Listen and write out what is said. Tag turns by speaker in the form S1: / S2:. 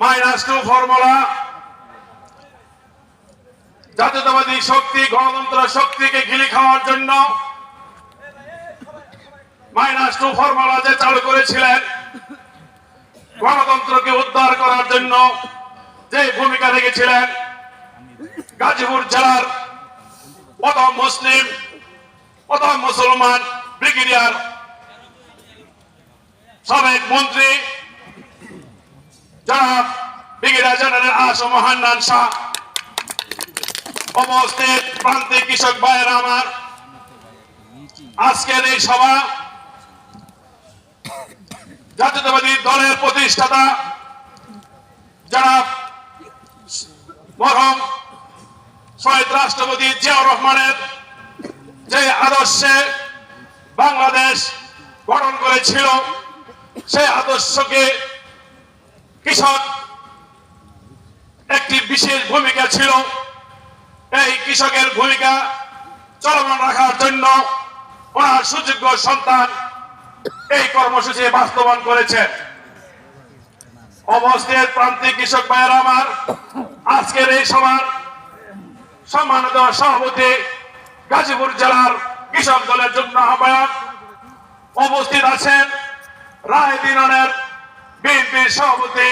S1: Minus two formula. জাতীয়তাবাদী শক্তি, গণতন্ত্র শক্তিকে গিলি খাওয়ার জন্য মাইনাস টু ফর্মুলা যে চালু করেছিলেন, গণতন্ত্রকে উদ্ধার করার জন্য যে ভূমিকা রেখেছিলেন, গাজীপুর জেলার প্রথম মুসলিম, প্রথম মুসলমান ব্রিগেডিয়ার সাবেক মন্ত্রী ব্রিগেডিয়ার জেনারেল আসম হান্নান শাহ উপস্থিত প্রান্তিক কৃষক ভাইয়েরা আমার, আজকের এই সভা জাতীয়তাবাদী দলের প্রতিষ্ঠাতা যারা মরহম শহীদ রাষ্ট্রপতি জিয়াউর রহমানের যে আদর্শে বাংলাদেশ গঠন করেছিল, সেই আদর্শকে কৃষক একটি বিশেষ ভূমিকা ছিল। এই কৃষকের ভূমিকা চলমান রাখার জন্য ওনার সুযোগ্য সন্তান এই কর্মসূচি বাস্তবায়ন করেছেন। অবস্থিত প্রান্তিক কৃষক ভাইয়ের আমার, আজকের এই সভার সম্মানিত সভাপতি গাজীপুর জেলার কৃষক দলের যুগ্ম আহ্বায়ক উপস্থিত আছেন। রায় দিননের বিএনপির সভাপতি